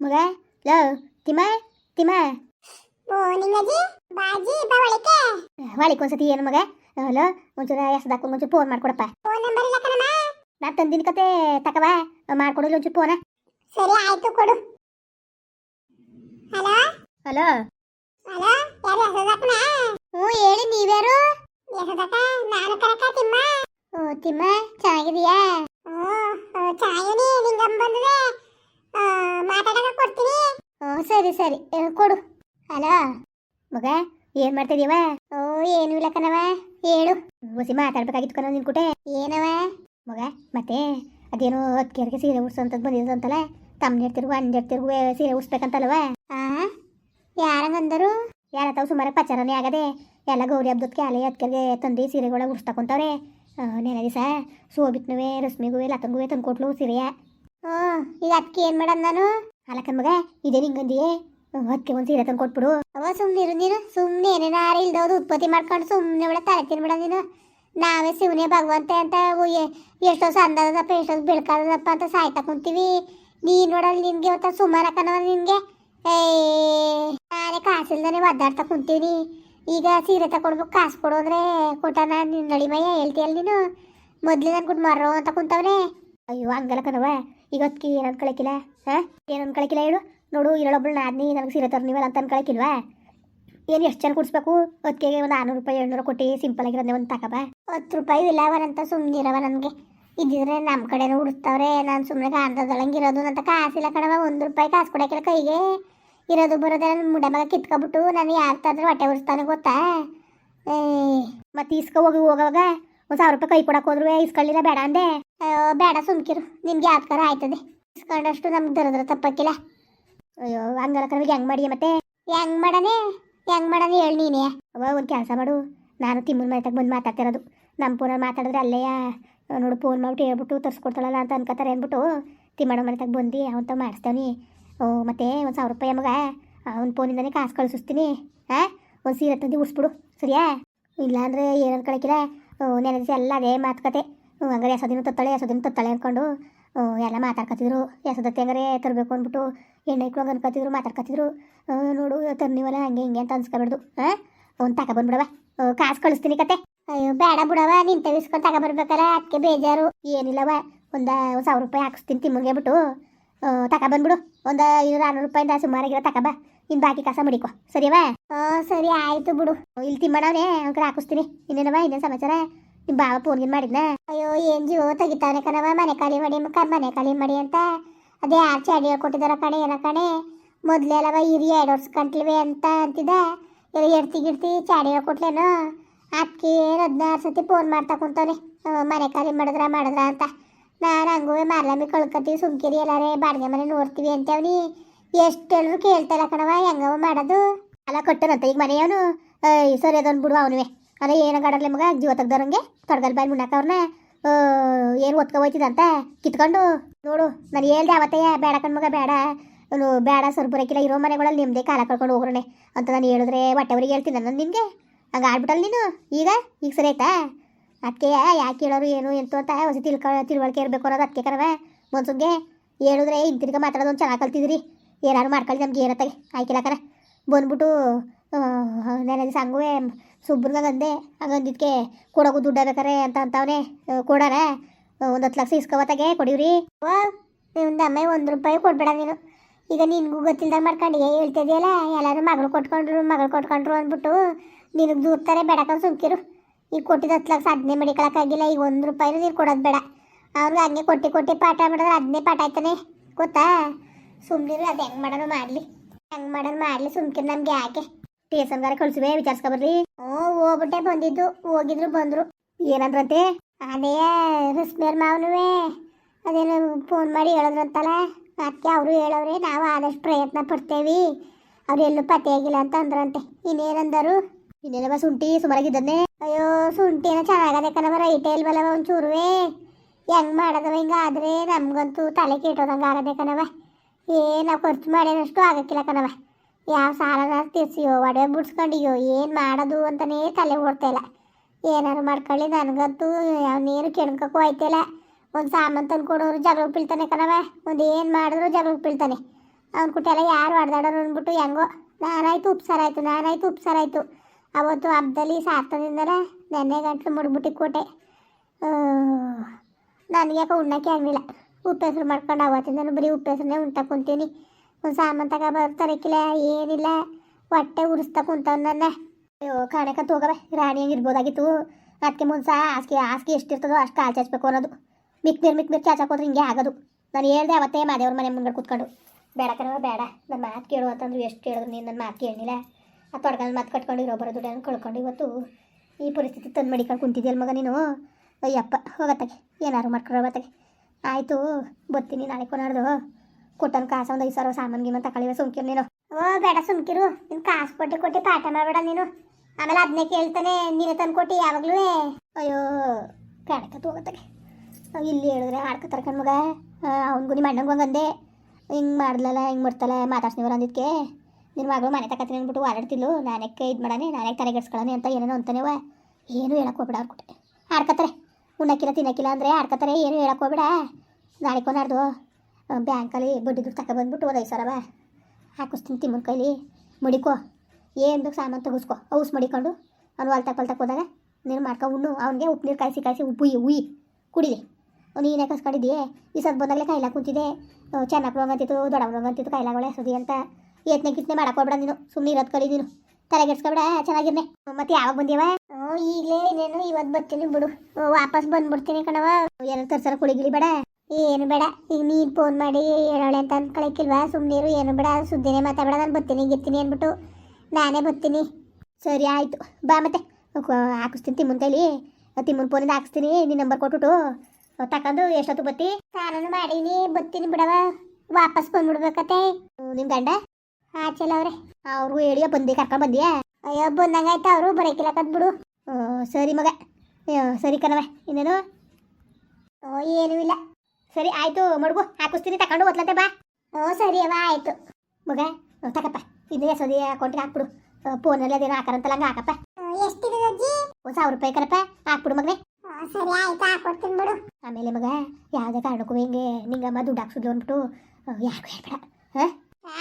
ಮಗ ಲೋ ತಿಮ್ಮ ತಿಮ್ಮ. ಓ ನಿಂಗಜ್ಜಿ ಬಾಜಿ ಬಾ ಒಳಕ್ಕೆ. ವಾಳಿಕ್ ಒಂದ್ಸತಿ ಏನು ಮಗ? ಲೋ ಒಂಚೂರ ಎಸ್ದು ಹಾಕೊಂಡು ಒಂಚೂರು ಫೋನ್ ಮಾಡ್ಕೊಡಪ್ಪ. ಫೋನ್ ನಂಬರ್ ಇಲ್ಲ ಕಣಮ್ಮ. ನಾ ತಂದಿನ ಕತೆ ತಕವ ಮಾಡ್ಕೊಡೋಲ್ಲ ಒಂಚೂರು ಫೋನ ಸರಿ ಆಯ್ತು ಕೊಡು. ಹಲೋ? ಹಲೋ? ಹಲೋ? ಯಾರು ಹೆಸದಕ್ಕನ ಹ್ಞೂ ಹೇಳಿ ನೀವ್ಯಾರು? ಹೆಸದಕ್ಕ ನಾನು ಕರಕ ತಿಮ್ಮ. ಓ ತಿಮ್ಮ ಚೆನ್ನಾಗಿದೀಯಾ ಓ ಚಾಯನಿ ನಿಂಗಮ್ಮ ಬಂದ್ರೆ ಮಾತಾಡಕ ಕೊಡ್ತೀನಿ. ಸರಿ ಸರಿ. ಕೊಡು. ಹಲೋ ಮಗ ಏನ್ ಮಾಡ್ತಿದೀವ ಓ ಏನು ಇಲ್ಲ ಕಣವ ಹೇಳು. ಹೊಸಿ ಮಾತಾಡ್ಬೇಕಾಗಿತ್ತು ಕಣ ನಿನ್ ಕುಟೆ. ಏನವ ಮಗ ಮತ್ತೆ ಅದೇನೋ ಹತ್ಕೆರ್ಗೆ ಸೀರೆ ಉಡ್ಸೋಂಥದ್ದು ಬಂದಿದ್ದು ಅಂತಲ್ಲ ತಮ್ಮ ತಿರುಗು ಅಂಜರ್ ತಿರುಗು ಸೀರೆ ಉಡ್ಸ್ಬೇಕಂತಲ್ವ? ಆ ಯಾರಂಗಂದರು? ಯಾರ ತಾವು ಸುಮಾರು ಪಚಾರನೇ ಆಗದೆ ಎಲ್ಲ ಗೌರಿ ಹಬ್ಬದಕ್ಕೆ ಅಲೆ ಅತ್ಕರಿಗೆ ತಂದು ಸೀರೆಗಳ ಉಡ್ಸ್ತಕೊಂತವ್ರೆ ನೆನೆ ದಿವಸ ಸೋಬಿತ್ನುವೆ ರಶ್ಮಿಗೂ ಲತಂಗುವೆ ತಂದ್ಕೊಟ್ಲು ಸೀರೆಯ. ಹ್ಞೂ ಈಗ ಅದಕ್ಕೆ ಏನು ಮಾಡೋದು ನಾನು? ಅಲ್ಲಕ್ಕ ಮಗ ಇದೇ ನಿಂಗಂದಿಯೇ ಅದಕ್ಕೆ ಒಂದು ಸೀರೆ ತಂದು ಕೊಟ್ಬಿಡು. ಅವ ಇರು ನೀನು ಸುಮ್ಮನೆ ಏನೇನಾರು ಇಲ್ದವ್ದು ಉತ್ಪತ್ತಿ ಮಾಡ್ಕೊಂಡು ಸುಮ್ಮನೆ ಒಳ್ಳೆ ತಲೆ ತಿನ್ಬಿಡ ನೀನು. ನಾವೇ ಶಿವನೇ ಭಗವಂತೆ ಅಂತ ಎಷ್ಟೋ ಸಂದದಪ್ಪ ಎಷ್ಟೋ ಬೆಳ್ಕಾದದಪ್ಪ ಅಂತ ಸಾಯ್ತಾ ಕುಂತೀವಿ. ನೀನು ನೋಡಲ್ಲ ನಿನ್ಗೆ ಇವತ್ತ ಸುಮಾರು ಹಾಕನವ ನಿನ್ಗೆ. ಏ ನಾನೇ ಕಾಸಿಲ್ದಾನೆ ಒದ್ದಾಡ್ತಾ ಕುಂತೀವಿ ಈಗ ಸೀರೆ ತಕೊಡ್ಬೇಕು ಕಾಸು ಕೊಡು ಅಂದ್ರೆ ಕೊಟ್ಟಾನ ನಿನ್ನ ನಳಿಮಯ್ಯ ಹೇಳ್ತೀಯಲ್ಲ ನೀನು. ಮೊದ್ಲು ನನ್ ಮಾರೋ ಮರೋ ಅಂತ ಕುಂತವ್ರೆ ಅಯ್ಯೋ ಹಂಗಲ್ಲ ಕಣವ ಈಗ ಅದಕ್ಕೆ ಏನು ಅನ್ಕೊಳಕಿಲ್ಲ ಹಾಂ? ಏನು ಅನ್ಕೊಳಕಿಲ್ಲ ಹೇಳು? ನೋಡು ಇರೋಳೊಬ್ಳು ನಾದ್ನಿ ನನಗೆ ಸೀರೆ ತರ್ನಿವಲ್ಲ ಅಂತ ಅನ್ಕೊಳಕಿಲ್ವಾ ಏನು ಎಷ್ಟು ಜನ ಕುಡಿಸ್ಬೇಕು? ಅದಕ್ಕೆ ಒಂದು ಆರ್ನೂರು ರೂಪಾಯಿ ಏಳ್ನೂರು ಕೊಟ್ಟು ಸಿಂಪಲ್ ಆಗಿರೋದೇ ಒಂದು ತಕಬ? ಹತ್ತು ರೂಪಾಯಿ ಇಲ್ಲವನಂತ ಸುಮ್ಮನಿರವ ನನಗೆ ಇದ್ದಿದ್ರೆ ನಮ್ಮ ಕಡೆನೂ ಉಡಿಸ್ತಾವ್ರೆ ನಾನು ಸುಮ್ಮನೆ ಕಾಣ್ದದಳಂಗಿರೋದು ಅಂತ ಕಾಸಿಲ್ಲ ಕಣವ ಒಂದು ರೂಪಾಯಿ ಕಾಸು ಕೊಡೋಕಿಲ್ಲ ಕೈಗೆ. ಇರೋದು ಬರೋದೇ ನನ್ನ ಮುಂಡ ಮಗ ಕಿತ್ಕೊಬಿಟ್ಟು ನಾನು ಯಾರು ತಂದ್ರೆ ಹೊಟ್ಟೆ ಉರಿಸ್ತಾನೆ ಗೊತ್ತಾ? ಏ ಮತ್ತೆ ಇಸ್ಕೊ ಹೋಗಿ ಹೋಗೋವಾಗ ಒಂದು ಸಾವಿರ ರೂಪಾಯಿ ಕೈ ಕೊಡಕ್ಕೆ ಹೋದ್ರು ಇಸ್ಕೊಳ್ಳಿಲ್ಲ ಬೇಡ ಅಂದೆ. ಬೇಡ ಸುಮ್ಕಿರು. ನಿನ್ಗೆ ಯಾವ್ದಾರ ಆಯ್ತದೆ? ಇಸ್ಕೊಂಡಷ್ಟು ನಮ್ಗೆ ದರದ್ರ ತಪ್ಪಕ್ಕಿಲ್ಲ. ಅಯ್ಯೋ ಹಂಗಲ್ಲ ಕಣವಿಗೆ ಹೆಂಗ್ ಮಾಡಿ ಮತ್ತೆ? ಹೆಂಗ್ ಮಾಡನೆ? ಹೆಂಗ್ ಮಾಡನೆ ಹೇಳಿ ನೀನೇ. ಅವ ಒಂದು ಕೆಲಸ ಮಾಡು. ನಾನು ತಿಮ್ಮನ ಮನೆತಾಗ ಬಂದು ಮಾತಾಡ್ತಿರೋದು. ನಮ್ಮ ಫೋನಲ್ಲಿ ಮಾತಾಡಿದ್ರೆ ಅಲ್ಲೇ ನೋಡು ಫೋನ್ ಮಾಡ್ಬಿಟ್ಟು ಹೇಳ್ಬಿಟ್ಟು ತರ್ಸ್ಕೊಡ್ತಾಳಲ್ಲ ಅಂತ ಅನ್ಕೋತಾರೆ ಅಂದ್ಬಿಟ್ಟು ತಿಮ್ಮಣ್ಣ ಮನೆತಾಗ ಬಂದು ಅವಂತ ಮಾಡಿಸ್ತೇವೆ ಓ, ಮತ್ತೆ ಒಂದು ಸಾವಿರ ರೂಪಾಯಿ ಮಗ, ಅವ್ನ ಫೋನಿಂದನೇ ಕಾಸು ಕಳಿಸ್ತೀನಿ ಹಾಂ ಒಂದು ಸೀರೆ ತಂದು ಉಡ್ಸ್ಬಿಡು, ಸರಿಯಾ? ಇಲ್ಲಾಂದ್ರೆ ಏನು ಅನ್ಕೊಳಕಿಲ್ಲ ನೆನೆಸಿ ಎಲ್ಲ ಅದೇ ಮಾತುಕತೆ. ಹಂಗಾರೆ ಎಸೋದಿನ ತತ್ತಾಳೆ ಎಸೋದಿನ ತತ್ತಾಳೆ ಅಂದ್ಕೊಂಡು ಎಲ್ಲ ಮಾತಾಡ್ಕೊತಿದ್ರು ಎಸದತ್ತೆ ಹಂಗಾರೆ ತರಬೇಕು ಅಂದ್ಬಿಟ್ಟು ಎಣ್ಣೆ ಇಟ್ಕೊಂಡು ಅನ್ಕೊತಿದ್ರು ಮಾತಾಡ್ಕೊತಿದ್ರು ನೋಡು ತರ್ನಿವಲ್ಲ ಹಂಗೆ ಹಿಂಗೆ ಅಂತ ಅನ್ಸ್ಕೊಬಿಡ್ದು. ಹಾಂ? ಒಂದು ತಗೊಬಂದ್ಬಿಡವ ಕಾಸು ಕಳಿಸ್ತೀನಿ ಕತೆ. ಅಯ್ಯೋ ಬೇಡ ಬಿಡವ ನಿಂತ ತೆಗಿಸ್ಕೊಂಡು ತಗೊಬರ್ಬೇಕಲ್ಲ ಅದಕ್ಕೆ ಬೇಜಾರು. ಏನಿಲ್ಲವ ಒಂದು ಒಂದು ಸಾವಿರ ರೂಪಾಯಿ ಹಾಕಿಸ್ತೀನಿ ತಿಮ್ಮಂಗೆ ಬಿಟ್ಟು. ತಗೊಬಂದ್ಬಿಡು ಒಂದು ಐನೂರು ಆರ್ನೂರು ರೂಪಾಯಿಂದ ಸುಮಾರಾಗಿರೋ ತಗೊಬ ಇನ್ನು ಬಾಕಿ ಕಸ ಮಡಿಕೊ. ಸರಿಯವಾ ಸರಿ ಆಯಿತು ಬಿಡು. ಇಲ್ಲಿ ತಿಮ್ಮಣ್ಣವನೇ ಅವ್ನ ಹಾಕಿಸ್ತೀನಿ. ಇನ್ನೇನವ ಇನ್ನೇನು ಸಮಾಚಾರ? ನಿಮ್ಮ ಬಾವ ಫೋನ್ಗಿನ್ ಮಾಡಿದ್ನ? ಅಯ್ಯೋ ಏನ್ ಜೀವ ತೆಗಿತಾನೆ ಕಣವ ಮನೆ ಖಾಲಿ ಮಾಡಿ ಮನೆ ಖಾಲಿ ಮಾಡಿ ಅಂತ. ಅದೇ ಯಾರು ಚಾಡಿ ಹೇಳ್ಕೊಟ್ಟಿದಾರ ಕಣೆ ಏನೋ ಕಣೆ. ಮೊದ್ಲೆಲ್ಲವ ಇರಿ ಎರಡು ವರ್ಷ ಕಂಟ್ಲಿವೆ ಅಂತ ಅಂತಿದ್ದ. ಇಲ್ಲ ಎಡ್ತಿ ಗಿಡ್ತಿ ಚಾಡಿ ಹೇಳ್ಕೊಟ್ಲೇನೋ ಅದಕ್ಕೆ ಹದಿನಾರು ಸತಿ ಫೋನ್ ಮಾಡ್ತಾ ಕುಂತವ್ನೆ. ಆ, ಮನೆ ಖಾಲಿ ಮಾಡಿದ್ರ ಮಾಡಿದ್ರ ಅಂತ. ನಾನು ಹಂಗೂ ಮಾರ್ಲಮ್ಮಿ ಕಳ್ಕೊತೀವಿ ಸುಮ್ಕಿರಿ ಎಲ್ಲಾರೇ ಬಾಡಿಗೆ ಮನೆ ನೋಡ್ತೀವಿ ಅಂತೇವ್ನಿ. ಎಷ್ಟೆಲ್ಲರೂ ಹೇಳಿದ್ರು ಕಣವ ಹೆಂಗವ ಮಾಡೋದು? ಅಲ್ಲ ಕೊಟ್ಟನಂತ ಈಗ ಮನೆಯವನು? ಸರಿ ಅದೊಂದು ಬಿಡುವ ಅವನುವೆ. ಅದೇ ಏನ ಗಾಡರ್ಲೆ ಮಗ? ಜೀವ ತೆಗ್ದವ್ರಂಗೆ? ತೊಡಗಲ್ ಬಾಯಿ ಮುಣ್ಣಾಕ ಅವ್ರನ್ನ ಏನು ಒತ್ಕೊ ಹೋಯ್ತಿದಂತ ಕಿತ್ಕೊಂಡು, ನೋಡು, ನಾನು ಹೇಳ್ದೆ ಅವತ್ತೇ ಬೇಡ ಕಣ್ ಮಗ, ಬೇಡ. ಅವನು ಬೇಡ ಸ್ವಲ್ಪ ಇರೋ ಮನೆಗಳಲ್ಲಿ ನಿಮ್ಮದೇ ಕಾಲ ಕಳ್ಕೊಂಡು ಹೋಗ್ರಣೆ ಅಂತ ನಾನು ಹೇಳಿದ್ರೆ ಹೊಟ್ಟೆವ್ರಿಗೆ ಹೇಳ್ತೀನಿ ನಾನು ನಿನಗೆ. ಹಂಗೆ ಆಡ್ಬಿಟ್ಟಲ್ಲ ನೀನು? ಈಗ? ಈಗ ಸರಿ ಆಯ್ತಾ? ಅದಕ್ಕೆ ಯಾಕೆ ಹೇಳೋರು ಏನು, ಎಂತು ಅಂತ ಹೊಸ ತಿಳ್ಕ, ತಿಳುವಳಿಕೆ ಇರಬೇಕು ಅನ್ನೋದು ಅದಕ್ಕೆ ಕರವ. ಮನ್ಸುಗೆ ಹೇಳಿದ್ರೆ ಹಿಂತಿರ್ಗ ಮಾತಾಡೋದು ಒಂದು ಚೆನ್ನಾಗಿ ಕಲ್ತಿದ್ರಿ. ಏನಾರು ಮಾಡ್ಕೊಳ್ಳಿ ನಮ್ಗೆ ಏನತ್ತಾಗೆ? ಆಯ್ಕಿಲ್ಲ ಕರ. ಬಂದ್ಬಿಟ್ಟು ನೆನೆ ಸಂಗುವೆ ಸುಬ್ಬನ್ಗ ಅಂದೆ ಹಂಗಂದಿದ್ಕೆ ಕೊಡೋಕು ದುಡ್ಡು ಅದಕ್ಕಾರೆ ಅಂತ ಅಂತವನೆ ಕೊಡಾರ ಒಂದು ಹತ್ತು ಲಕ್ಷ ಓ ಕೊಡಿವ್ರಿ. ನಿಮ್ದು ಅಮ್ಮ ಒಂದು ರೂಪಾಯಿ ಕೊಡ್ಬೇಡ ನೀನು. ಈಗ ನಿನ್ಗೂ ಗೊತ್ತಿಲ್ದಾಗ ಮಾಡ್ಕೊಂಡು ಹೇಳ್ತಿದ್ಯಲ್ಲ, ಎಲ್ಲರೂ ಮಗಳು ಕೊಟ್ಕೊಂಡ್ರು ಮಗಳು ಕೊಟ್ಕೊಂಡ್ರು ಅಂದ್ಬಿಟ್ಟು ನಿನಗೆ ದೂರ್ತಾರೆ ಬೇಡಕ ಸುಮ್ಕಿರು. ಈಗ ಕೊಟ್ಟಿದ್ದು ಹತ್ತು ಲಕ್ಷ ಅದನ್ನೇ ಮಡಿಕೊಳಕ್ಕಾಗಿಲ್ಲ ಈಗ ಒಂದು ರೂಪಾಯಿನೂ ನೀನು ಕೊಡೋದು ಬೇಡ. ಅವ್ರಿಗೆ ಹಂಗೆ ಕೊಟ್ಟು ಕೊಟ್ಟು ಪಾಠ ಮಾಡಿದ್ರೆ ಅದನ್ನೇ ಪಾಠ ಆಯ್ತಾನೆ, ಗೊತ್ತಾ? ಸುಮ್ಮನಿರು ಅದು ಹೆಂಗೆ ಮಾಡೋದು ಮಾಡಲಿ. ಹೆಂಗೆ ಮಾಡೋದು ಮಾಡಲಿ ಸುಮ್ಕಿರು ನಮ್ಗೆ ಯಾಕೆ? ಟೇಸನ್ಗಾರ ಕಳ್ಸುವೆ ವಿಚಾರಿಸ್ಕೊಬರ್ರಿ ಓ ಹೋಗ್ಬಿಟ್ಟೆ, ಬಂದಿದ್ದು. ಹೋಗಿದ್ರು, ಬಂದ್ರು. ಏನಂದ್ರಂತೆ? ಅದೇ ರಸ್ಮೇರ್ ಮಾವನುವೆ. ಅದೇನು ಫೋನ್ ಮಾಡಿ ಹೇಳಿದ್ರಂತಲ್ಲ? ಅದಕ್ಕೆ ಅವರು ಹೇಳವ್ರೆ, ನಾವು ಆದಷ್ಟು ಪ್ರಯತ್ನ ಪಡ್ತೇವಿ. ಅವ್ರು ಎಲ್ಲೂ ಪತ್ತೆ ಆಗಿಲ್ಲ ಅಂತ ಅಂದ್ರಂತೆ. ಇನ್ನೇನಂದರು? ಇನ್ನೇನವ ಶುಂಠಿ ಸುಮಾರಾಗಿದ್ದಾನೆ ಅಯ್ಯೋ ಶುಂಠಿ ಏನೋ ಚೆನ್ನಾಗದೆ ಕಣವ ರೈಟೇ ಇಲ್ವಲ್ಲವ ಒಂಚೂರುವೆ. ಹೆಂಗ್ ಮಾಡೋದವ ಹಿಂಗ ಆದ್ರೆ ನಮಗಂತೂ ತಲೆ ಕೆಟ್ಟೋದಂಗೆ ಆಗದೆ ಕಣವ ಏ, ನಾವು ಖರ್ಚು ಮಾಡೇನಷ್ಟು ಆಗಕ್ಕಿಲ್ಲ ಕಣವ ಯಾವ ಸಾಲನ ತೀರ್ಸಿಯೋ ಒಡೆ ಬಿಡ್ಸ್ಕೊಂಡಿಯೋ, ಏನು ಮಾಡೋದು ಅಂತಲೇ ತಲೆ ಓಡ್ತಾ ಇಲ್ಲ. ಏನಾರು ಮಾಡ್ಕೊಳ್ಳಿ, ನನಗಂತೂ ನೀರು ಕೆಣ್ಕಕ್ಕೂ ಆಯ್ತಿಲ್ಲ ಒಂದು ಸಾಮಾನು ತಂದು ಕೊಡೋರು ಜಗಳಕ್ಕೆ ಬೀಳ್ತಾನೆ ಕಣವ ಒಂದು ಏನು ಮಾಡಿದ್ರು ಜಗಳಕ್ಕೆ ಬೀಳ್ತಾನೆ. ಅವ್ನ ಕುಟ್ಟೆಲ್ಲ ಯಾರು ಹೊಡೆದಾಡೋರು ಅಂದ್ಬಿಟ್ಟು ಹೆಂಗೋ, ನಾನಾಯ್ತು, ಉಪ್ಸಾರಾಯ್ತು ನಾನಾಯ್ತು, ಉಪ್ಸಾರಾಯ್ತು. ಅವತ್ತು ಹಬ್ಬದಲ್ಲಿ ಸಾರ್ತದಿಂದಲೇ ನೆನ್ನೆ ಗಂಟ್ಲು ಮುಡ್ಬಿಟ್ಟು ಕೋಟೆ. ನನಗೆ ಯಾಕೆ ಉಣ್ಣಕ್ಕೆ ಆಗಲಿಲ್ಲ. ಉಪ್ಪು ಹೆಸ್ರು ಮಾಡ್ಕೊಂಡು ಅವತ್ತಿಂದ ಬರೀ ಉಪ್ಪು ಹೆಸ್ರನ್ನೇ ಉಣ್ತಾ ಕುಂತೀನಿ. ಸಾಮಾನು ತಗೋ ತರಕಿಲ್ಲ ಏನಿಲ್ಲ. ಹೊಟ್ಟೆ ಉರಿಸ್ತಾ ಕುಂತವ್ ನನ್ನ. ಅಯ್ಯೋ ಕಾಣಕ ತೋಗವೆ ರಾಣಿ ಹಂಗೆ ಇರ್ಬೋದಾಗಿತ್ತು. ಅದಕ್ಕೆ ಮುಂಚೆ ಹಾಸಿಗೆ ಹಾಸಿಗೆ ಎಷ್ಟಿರ್ತದೋ ಅಷ್ಟು ಕಾಲು ಚಾಚಬೇಕು ಅನ್ನೋದು. ಮಿಕ್ ನೀರು ಮಿಕ್ ಚಾಚಾ ಚಾಚಾಕೋದ್ರೆ ಹಿಂಗೆ ಆಗೋದು. ನಾನು ಹೇಳ್ದೆ ಅವತ್ತೇ ಮಾದೇವ್ರ ಮನೆ ಮುಂದೆ ಕುತ್ಕೊಂಡು. ಬೇಡ ಕಣವ ಬೇಡ. ನನ್ನ ಮಾತು ಕೇಳು ಅಂತಂದ್ರು ಎಷ್ಟು ಕೇಳಿದ್ರು ನೀನು ನನ್ನ ಮಾತು ಕೇಳಲಿಲ್ಲ ಆ ತೊಡಗಲ್ಲಿ ಮಾತು ಕಟ್ಕೊಂಡು ಇರೋ ಬರೋ ದುಡ್ಡನ್ನು ಕಳ್ಕೊಂಡು ಇವತ್ತು ಈ ಪರಿಸ್ಥಿತಿ ತಂದು ಮಡಿಕೊಂಡು ಕುಂತಿದ್ಯಲ್ಲ ಮಗ ನೀನು? ಅಯ್ಯಪ್ಪ, ಹೋಗತ್ತಾಗೆ. ಏನಾರು ಮಾಡ್ಕೊಂಡು ಬತ್ತಾಗೆ ಆಯಿತು, ಬರ್ತೀನಿ ನಾಳೆ ಕೊನಾಡ್ದು. ಕೊಟ್ಟನ್ ಕಾಸು ಒಂದು ಐದು ಸಾವಿರ ಸಾಮಾನು ಗೀಮನ್ ತಕೊಳ್ಳಿ ಸುಮ್ಕಿರು ನೀನು. ಓ, ಬೇಡ ಸುಮ್ಕಿರು. ನಿನ್ ಕಾಸು ಕೊಟ್ಟು ಕೊಟ್ಟು ಪಾಠ ಮಾಡಬೇಡ ನೀನು. ಆಮೇಲೆ ಅದನ್ನೇ ಕೇಳ್ತಾನೆ, ನೀನೇ ತಂದು ಕೊಟ್ಟು ಯಾವಾಗಲೂ ಅಯ್ಯೋ ಕಾಣಕ ತಗೋತಾಗೆ ಇಲ್ಲಿ ಹೇಳಿದ್ರೆ ಆಡ್ಕ ತರ್ಕೊಂಡು ಮಗ. ಅವ್ನಿಗೂ ನಿಮ್ಮ ಅಣ್ಣಂಗೆ ಹಂಗಂದೆ ಹಿಂಗೆ ಮಾಡಲಲ್ಲ, ಹಿಂಗೆ ಮಾಡ್ತಲ್ಲ ಮಾತಾಡ್ಸ್ನಿವ್ರು ಅಂದಿದ್ಕೆ. ನಿನ್ನ ಮಗಳು ಮನೆ ತಕತೀನಿ ಅಂದ್ಬಿಟ್ಟು ಓಡಾಡ್ತಿದ್ಲು ನಾನಕ್ಕೆ ಇದು ಮಾಡಾನೆ ನಾನೇ ತಲೆಗೆಡ್ಸ್ಕೊಳ್ಳೋಣ ಅಂತ ಏನೇನೋ ಅಂತಾನೆವ ಏನು ಹೇಳಕ್ಕೆ ಹೋಗ್ಬೇಡ ಅವ್ರ ಕೊಟ್ಟೆ ಉಣ್ಣಕ್ಕಿಲ್ಲ, ತಿನ್ನಕ್ಕಿಲ್ಲ ಅಂದರೆ ಆಡ್ಕತ್ತಾರೆ ಏನು ಹೇಳಕ್ಕೆ ಹೋಗ್ಬೇಡ. ನಾಳೆ ಕೊನಾಡ್ದು. ಬ್ಯಾಂಕಲ್ಲಿ ಬಡ್ಡಿ ದುಡ್ಡು ತಗೊಬಂದ್ಬಿಟ್ಟು ಒಂದು ಐದು ಸಾವಿರ ಹಾಕಿಸ್ತೀನಿ ತಿಮ್ಮನ ಕೈಲಿ. ಮಡಿಕೋ. ಏನು ಬೇಕು ಸಾಮಾನು ತೆಗಿಸ್ಕೊ. ಔಸ್ ಮಡಿಕೊಂಡು ಅವ್ನು ಹೊಲ್ತಕ್ಕೆ ಹೊಲ್ತಕ್ಕೆ ಹೋದಾಗ ನೀನು ಮಾಡ್ಕೊ ಉಣ್ಣು. ಅವ್ನಿಗೆ ಉಪ್ಪು ನೀರು ಕಾಯಿಸಿ ಕಾಯಿಸಿ ಉಪ್ಪು ಉಯಿ ಕುಡಿಲಿ. ನೀನೇ ಕಸ್ಕೊಂಡಿದ್ದೆ ಈ ಸದ್ ಬಂದಾಗಲೇ ಕೈಲ ಕುಂತಿದ್ದೆ ಚೆನ್ನಾಗಿ ಅಂತಿತ್ತು ದೊಡ್ಡ ಅಂತಿತ್ತು ಕೈಲಾಗೊಳೆ ಸುದಿ ಅಂತ. ಎತ್ತನೆ ಕಿತ್ನೆ ಮಾಡಕ್ ಹೋಗ್ಬೇಡ ನೀನು. ಸುಮ್ಮನೆ ಇರೋದು ಕಲಿ ನೀನು. ತಲೆಗೆಡ್ಸ್ಕೊಬೇಡ ಚೆನ್ನಾಗಿರ್ನೆ. ಮತ್ತೆ ಯಾವಾಗ ಬಂದೀವ ಈಗಲೇ ಇನ್ನೇನು ಇವತ್ತು ಬರ್ತೀನಿ ಬಿಡು. ವಾಪಸ್ ಬಂದ್ಬಿಡ್ತೀನಿ ಕಣವ ಏನಾರು ತರ್ಸರ ಕುಳಿಗಿಳಿ ಬೇಡ. ಏನು ಬೇಡ ಈಗ ನೀನು ಫೋನ್ ಮಾಡಿ ಹೇಳೋಳೆ ಅಂತ ಅನ್ಕೊಳಕ್ಕಿಲ್ವಾ ಸುಮ್ಮನಿರು ಏನು ಬೇಡ ಸುದ್ದಿನೇ ಮಾತಾಡಬೇಡ ನಾನು ಬರ್ತೀನಿ ಗಿರ್ತೀನಿ ಅಂದ್ಬಿಟ್ಟು ನಾನೇ ಬರ್ತೀನಿ. ಸರಿ ಆಯಿತು. ಬಾ ಮತ್ತೆ. ಹಾಕಿಸ್ತೀನಿ ತಿಮ್ಮನ ಕೈಲಿ. ತಿಮ್ಮನ ಫೋನಿಂದ ಹಾಕಿಸ್ತೀನಿ ನಿನ್ನ ನಂಬರ್ ಕೊಟ್ಬಿಟ್ಟು. ತಕೊಂಡು ಎಷ್ಟೊತ್ತು ಬತ್ತಿ? ಸ್ನಾನನು ಮಾಡೀನಿ ಬರ್ತೀನಿ ಬಿಡವ ವಾಪಸ್ ಬಂದ್ಬಿಡ್ಬೇಕತ್ತೆ ನಿಮ್ಮ ಗಂಡ? ಆಚೆಲ್ಲ ಅವ್ರೆ. ಅವ್ರಿಗೂ ಹೇಳಿಯ ಬಂದಿ ಕರ್ಕೊಂಡು ಬಂದಿಯಾ? ಅಯ್ಯೋ ಬಂದಂಗಾಯ್ತು ಅವರು? ಬರೋಕಿಲ್ಲ ಬಿಡು ಹ್ಮ್, ಸರಿ ಮಗ. ಸರಿ ಕಣವ ಇನ್ನೇನು? ಏನೂ ಇಲ್ಲ. ಸರಿ ಆಯ್ತು ಮಡ್ಗು ಹಾಕಿಸ್ತೀನಿ ತಕೊಂಡು ಓದ್ಲಂತೆ ಬಾ. ಓ ಸರಿ ಅವ ಆಯ್ತು. ಮಗ ತಕಪ್ಪ. ಇದು ಸದಿ ಅಕೌಂಟಿಗೆ ಹಾಕ್ಬಿಡು. ಫೋನಲ್ಲಿ ಅದೇನೋ ಹಾಕಾರಂತಲ್ಲ ಹಂಗೆ ಹಾಕಪ್ಪ. ಎಷ್ಟಿದೆ ಅಜ್ಜಿ? ಸಾವಿರ ರೂಪಾಯಿ ಕರಪ್ಪ ಹಾಕ್ಬಿಡು ಮಗನೇ. ಸರಿ ಆಯ್ತು ಹಾಕೊಡ್ತೀನಿ ಬಿಡು. ಆಮೇಲೆ ಮಗ ಯಾವುದೇ ಕಾರಣಕ್ಕೂ ಹೆಂಗೆ ನಿಂಗಮ್ಮ ದುಡ್ಡು ಹಾಕ್ಸಿದ್ಲು ಅಂದ್ಬಿಟ್ಟು ಯಾರಿಗೂ ಹೇಳ್ಬೇಡ. ಹಾಂ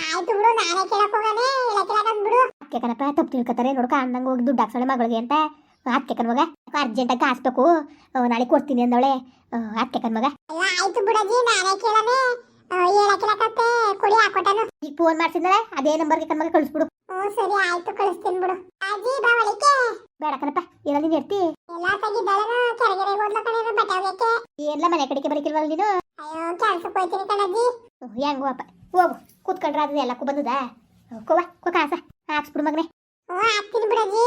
ಆಯ್ತು ಬಿಡು ನಾನೇ ಕೇಳಕ್ ಹೋಗಾನೆ ಕೇಳಕ್ ಬಿಡು ಅಕ್ಕೆ ಕಣಪ್ಪ ತಪ್ಪು ತಿಳ್ಕೊತಾರೆ. ನೋಡು ಅಂದಂಗೆ ಹೋಗಿ ದುಡ್ಡು ಹಾಕ್ಸೋಣ ಮಗಳಿಗೆ ಅಂತ. ಅದಕ್ಕೆ ಮಗ ಅರ್ಜೆಂಟಾಗಿ ಕಾಸ್ಬೇಕು ನಾಳೆ ಕೊಡ್ತೀನಿ ಅಂದವಳೆ. ಅದಕ್ಕೆ ಮಗ. ಆಯ್ತು ಬುಡಜಿ ನಾನೇ ಕೇಳನೆ ಕುಡಿ ಹಾಕೊಟ್ಟನು. ಈಗ ಫೋನ್ ಮಾಡ್ಸಿದ್ನಲ್ಲ ಅದೇ ನಂಬರ್ ಕಣ್ ಮಗ ಕಳಿಸ್ಬಿಡು. ಸರಿ ಆಯ್ತು ಕಳಿಸ್ತೀನಿ ಬಿಡು. ಅಜ್ಜಿ ಬಾ ಒಳಿಕೆ ಬೇಡ ಕಣಪ್ಪ ನೀನು ಇರ್ತಿ ಎಲ್ಲ ತೆಗಿದ್ದಾಳೇನೋ ಕಣೇನೋ ಎಲ್ಲ ಮನೆ ಕಡೆಗೆ ಬರಕಿಲ್ವಲ್ಲ ನೀನು? ಅಯ್ಯೋ ಕೆಲ್ಸಕ್ಕೆ ಹೋಯ್ತೀನಿ ಕಣಜ್ಜಿ. ಹ್ಮ್, ಹೆಂಗೋ ಅಪ್ಪ ಹೋಗು ಕೂತ್ಕೊಂಡ್ರೆ ಅದು ಎಲ್ಲಕ್ಕೂ ಬಂದದ? ಕೋವ ಕೋ ಕಾಸ ಹಾಕ್ಸ್ಬಿಡು ಮಗನೇ. ಹಾಕ್ತೀನಿ ಬಿಡಜ್ಜಿ.